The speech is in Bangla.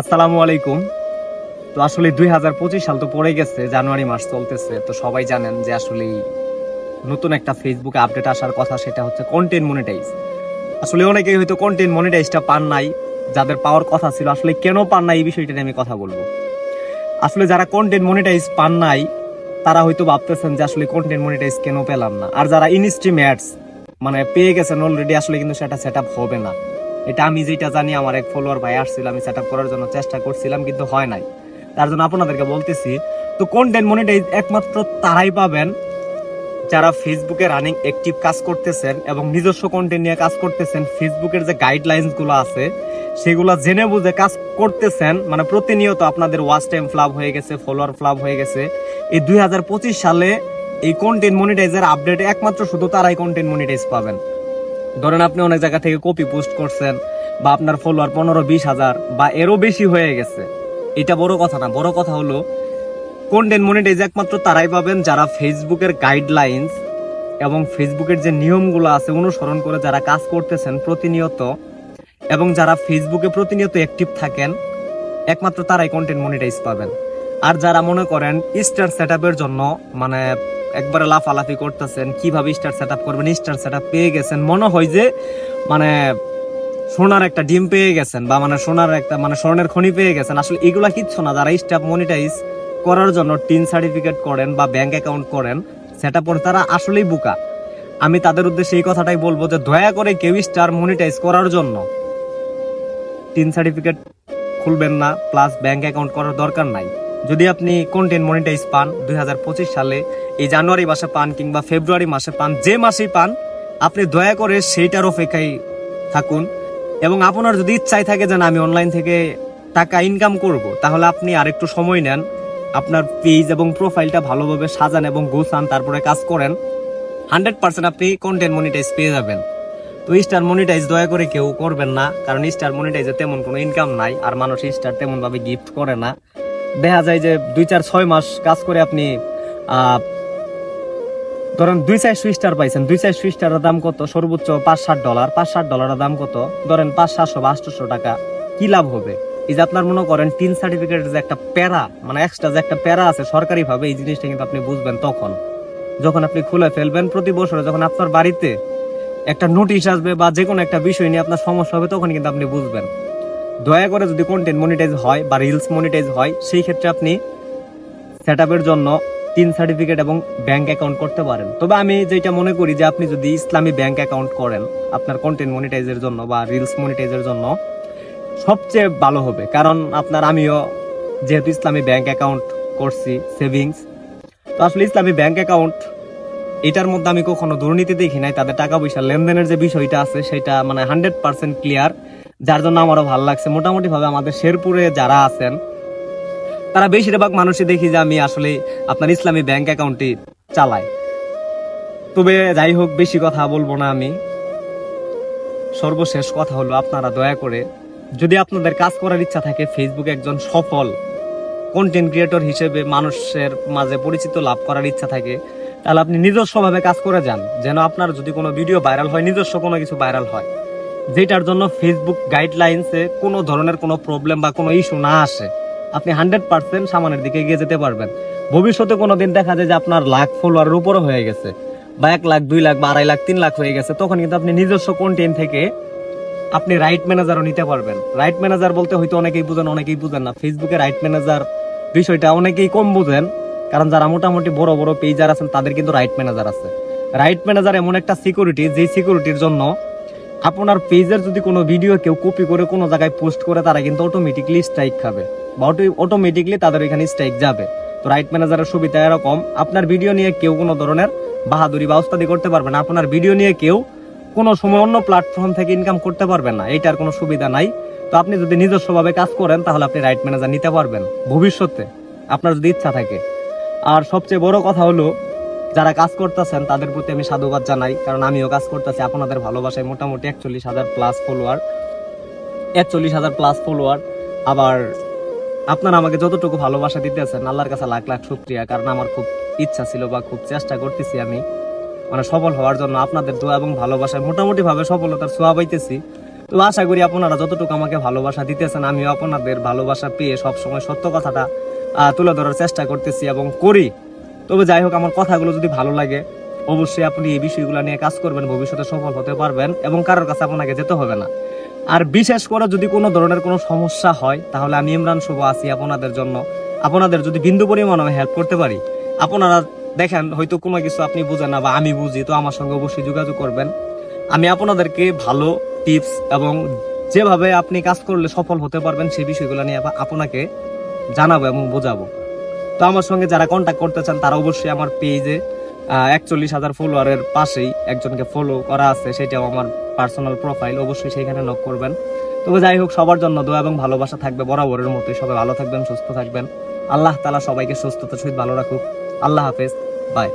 আসসালামু আলাইকুম। তো আসলে দুই হাজার পঁচিশ সাল তো পড়ে গেছে, জানুয়ারি মাস চলতেছে। তো সবাই জানেন যে আসলে নতুন একটা ফেসবুকে আপডেট আসার কথা সেটা হচ্ছে কন্টেন্ট মনিটাইজ আসলে অনেকেই হয়তো কন্টেন্ট মনিটাইজটা পান নাই, যাদের পাওয়ার কথা ছিল। আসলে কেন পান নাই এই বিষয়টা নিয়ে আমি কথা বলব। আসলে যারা কন্টেন্ট মনিটাইজ পান নাই, তারা হয়তো ভাবতেছেন যে আসলে কন্টেন্ট মনিটাইজ কেন পেলাম না। আর যারা ইনস্ট্রিম অ্যাডস মানে পেয়ে গেছেন অলরেডি আসলে কিন্তু সেটা সেট হবে না। এটা আমি যেটা জানি, আমার এক ফলোয়ার ভাই আসছিল, আমি সেট করার জন্য চেষ্টা করছিলাম, কিন্তু হয় নাই। তার জন্য আপনাদেরকে বলতেছি, তো কন্টেন্ট মনিটাইজ একমাত্র তারাই পাবেন যারা ফেসবুকে রানিং অ্যাক্টিভ কাজ করতেছেন এবং নিজস্ব কন্টেন্ট নিয়ে কাজ করতেছেন। ফেসবুকের যে গাইডলাইন্সগুলো আছে, সেগুলো জেনে বুঝে কাজ করতেছেন মানে প্রতিনিয়ত আপনাদের ওয়াচ টাইম ফ্লাপ হয়ে গেছে ফলোয়ার ফ্লাপ হয়ে গেছে। এই দুই হাজার পঁচিশ সালে এই কন্টেন্ট মনিটাইজের আপডেট একমাত্র শুধু তারাই কন্টেন্ট মনিটাইজ পাবেন। ধরেন আপনি অনেক জায়গা থেকে কপি পোস্ট করছেন, বা আপনার ফলোয়ার পনেরো বিশ হাজার, বা এরও বেশি হয়ে গেছে। এটা বড় কথা না, বড় কথা হলো কন্টেন্ট মনিটাইজ একমাত্র তারাই পাবেন যারা ফেসবুকের গাইডলাইন্স এবং ফেসবুকের যে নিয়মগুলো আছে অনুসরণ করে যারা কাজ করতেছেন প্রতিনিয়ত, এবং যারা ফেসবুকে প্রতিনিয়ত অ্যাক্টিভ থাকেন, একমাত্র তারাই কন্টেন্ট মনিটাইজ পাবেন। আর যারা মনে করেন স্টার সেট জন্য মানে একবারে লাফালাফি করতেছেন, কীভাবে স্টার সেট আপ করবেন স্টার সেট পেয়ে গেছেন। মনে হয় যে মানে সোনার একটা ডিম পেয়ে গেছেন বা মানে সোনার একটা মানে স্বর্ণের খনি পেয়ে গেছেন। আসলে এগুলা কিচ্ছু না। যারা স্টাফ মনিটাইজ করার জন্য টিন সার্টিফিকেট করেন বা ব্যাংক অ্যাকাউন্ট করেন সেটা পরে তারা আসলেই বোকা। আমি তাদের উদ্দেশ্যে এই কথাটাই বলব যে, দয়া করে কেউ স্টার মনিটাইজ করার জন্য টিন সার্টিফিকেট খুলবেন না প্লাস ব্যাংক অ্যাকাউন্ট করার দরকার নাই। যদি আপনি কন্টেন্ট মনিটাইজ পান দুই হাজার পঁচিশ সালে, এই জানুয়ারি মাসে পান কিংবা ফেব্রুয়ারি মাসে পান, যে মাসেই পান, আপনি দয়া করে সেইটার অপেক্ষায় থাকুন। এবং আপনার যদি ইচ্ছাই থাকে যে আমি অনলাইন থেকে টাকা ইনকাম করব, তাহলে আপনি আরেকটু সময় নেন, আপনার পেজ এবং প্রোফাইলটা ভালোভাবে সাজান এবং গোছান, তারপরে কাজ করেন। হান্ড্রেড পার্সেন্ট আপনি কন্টেন্ট মনিটাইজ পেয়ে যাবেন। তো স্টার মনিটাইজ দয়া করে কেউ করবেন না, কারণ স্টার মনিটাইজে তেমন কোনো ইনকাম নাই, আর মানুষ স্টার তেমনভাবে গিফট করে না। দেখা যায় যে দুই চার ছয় মাস কাজ করে আপনি ধরেন দুই চারশো সুইস্টার পাইছেন, দুই চার স্টারের দাম কত? সর্বোচ্চ পাঁচ ষাট ডলার। পাঁচ ষাট ডলারের দাম কত? ধরেন পাঁচ সাতশো বা আটশোশো টাকা। কি লাভ হবে? এই যে আপনার মনে করেন টিন সার্টিফিকেটের যে একটা প্যারা মানে এক্সট্রা যে একটা প্যারা আছে সরকারি ভাবে এই জিনিসটা কিন্তু আপনি বুঝবেন তখন। যখন আপনি খুলে ফেলবেন প্রতি বছরে, যখন আপনার বাড়িতে একটা নোটিশ আসবে বা যে কোনো একটা বিষয় নিয়ে আপনার সমস্যা হবে, তখন কিন্তু আপনি বুঝবেন। দয়া করে যদি কন্টেন্ট মনিটাইজ হয় বা রিলস মনিটাইজ হয়, সেই ক্ষেত্রে আপনি সেট জন্য তিন সার্টিফিকেট এবং ব্যাংক অ্যাকাউন্ট করতে পারেন। তবে আমি যেটা মনে করি যে আপনি যদি ইসলামী ব্যাংক অ্যাকাউন্ট করেন, আপনার কন্টেন্ট মনিটাইজের জন্য বা রিলস মনিটাইজের জন্য, সবচেয়ে ভালো হবে। কারণ আপনার আমিও যেহেতু ইসলামী ব্যাংক অ্যাকাউন্ট করছি সেভিংস তো আসলে ইসলামী ব্যাংক অ্যাকাউন্ট এটার মধ্যে আমি কখনো দুর্নীতি দেখি নাই। তাদের টাকা পয়সা লেনদেনের যে বিষয়টা আছে, সেটা মানে হান্ড্রেড পার্সেন্ট ক্লিয়ার যার জন্য আমারও ভালো লাগছে। মোটামুটি ভাবে আমাদের শেরপুরে যারা আছেন, তারা বেশিরভাগ মানুষই দেখি যে আমি আসলে আপনার ইসলামী ব্যাংক অ্যাকাউন্টটি চালাই। তবে যাই হোক, বেশি কথা বলব না আমি। সর্বশেষ কথা হলো, আপনারা দয়া করে যদি আপনাদের কাজ করার ইচ্ছা থাকে ফেসবুকে একজন সফল কন্টেন্ট ক্রিয়েটর হিসেবে মানুষের মাঝে পরিচিত লাভ করার ইচ্ছা থাকে, তাহলে আপনি নিজস্বভাবে কাজ করে যান। যেন আপনার যদি কোনো ভিডিও ভাইরাল হয়, নিজস্ব কোনো কিছু ভাইরাল হয়। যেটার জন্য ফেসবুক গাইডলাইন্সে কোনো ধরনের কোনো প্রবলেম বা কোনো ইস্যু না আসে। আপনি হান্ড্রেড পার্সেন্ট সামনের দিকে এগিয়ে যেতে পারবেন। ভবিষ্যতে কোনো দিন দেখা যায় যে আপনার লাখ ফলোয়ারের উপরে হয়ে গেছে বা এক লাখ, দুই লাখ বা আড়াই লাখ, তিন লাখ হয়ে গেছে, তখন কিন্তু আপনি নিজস্ব কন্টেন্ট থেকে আপনি রাইট ম্যানেজারও নিতে পারবেন। রাইট ম্যানেজার বলতে হয়তো অনেকেই বুঝেন অনেকেই বুঝেন না। ফেসবুকে রাইট ম্যানেজার বিষয়টা অনেকেই কম বুঝেন, কারণ যারা মোটামুটি বড় বড় পেজার আছেন, তাদের কিন্তু রাইট ম্যানেজার আছে। রাইট ম্যানেজার এমন একটা সিকিউরিটি যে সিকিউরিটির জন্য আপনার পেজের যদি কোনো ভিডিও কেউ কপি করে কোনো জায়গায় পোস্ট করে, তারা কিন্তু অটোমেটিকলি স্ট্রাইক খাবে বা অটোমেটিকলি তাদের এখানে স্ট্রাইক যাবে। তো রাইট ম্যানেজারের সুবিধা এরকম, আপনার ভিডিও নিয়ে কেউ কোনো ধরনের বাহাদুরি বা ওস্তাদি করতে পারবে না। আপনার ভিডিও নিয়ে কেউ কোনো সময় অন্য প্ল্যাটফর্ম থেকে ইনকাম করতে পারবেন না এইটার কোনো সুবিধা নাই। তো আপনি যদি নিজস্বভাবে কাজ করেন, তাহলে আপনি রাইট ম্যানেজার নিতে পারবেন ভবিষ্যতে, আপনার যদি ইচ্ছা থাকে। আর সবচেয়ে বড় কথা হলো যারা কাজ করতেছেন, তাদের প্রতি আমি সাধুবাদ জানাই, কারণ আমিও কাজ করতেছি, আপনাদের ভালোবাসায় মোটামুটি একচল্লিশ হাজার প্লাস ফলোয়ার একচল্লিশ হাজার প্লাস ফলোয়ার আবার আপনারা আমাকে যতটুকু ভালোবাসা দিতেছেন, আল্লাহর কাছে লাখ লাখ শুক্রিয়া, কারণ আমার খুব ইচ্ছা ছিল বা খুব চেষ্টা করতেছি আমি। মানে সফল হওয়ার জন্য আপনাদের দোয়া এবং ভালোবাসায় মোটামুটিভাবে সফলতার ছোঁয়া পাইতেছি। তো আশা করি আপনারা যতটুকু আমাকে ভালোবাসা দিতেছেন, আমিও আপনাদের ভালোবাসা পেয়ে সবসময় সত্য কথাটা তুলে ধরার চেষ্টা করতেছি এবং করি। তবে যাই হোক, আমার কথাগুলো যদি ভালো লাগে, অবশ্যই আপনি এই বিষয়গুলো নিয়ে কাজ করবেন, ভবিষ্যতে সফল হতে পারবেন এবং কারোর কাছে আপনাকে যেতে হবে না। আর বিশেষ করে যদি কোনো ধরনের কোনো সমস্যা হয়, তাহলে আমি ইমরান শুভ আছি আপনাদের জন্য। আপনাদের যদি বিন্দু পরিমাণ আমি হেল্প করতে পারি, আপনারা দেখেন, হয়তো কোনো কিছু আপনি বুঝেন না বা আমি বুঝি, তো আমার সঙ্গে অবশ্যই যোগাযোগ করবেন। আমি আপনাদেরকে ভালো টিপস এবং যেভাবে আপনি কাজ করলে সফল হতে পারবেন, সেই বিষয়গুলো নিয়ে আপনাকে জানাব এবং বোঝাবো। তো আমার সঙ্গে যারা কন্ট্যাক্ট করতে চান, তারা অবশ্যই আমার পেজে একচল্লিশ হাজার ফলোয়ারের পাশেই একজনকে ফলো করা আছে। সেটাও আমার পার্সোনাল প্রোফাইল অবশ্যই সেখানে নক করবেন। তবে যাই হোক, সবার জন্য দোয়া এবং ভালোবাসা থাকবে বরাবরের মতোই। সবাই ভালো থাকবেন, সুস্থ থাকবেন। আল্লাহ তালা সবাইকে সুস্থতার সহিত ভালো রাখুক। আল্লাহ হাফেজ। বাই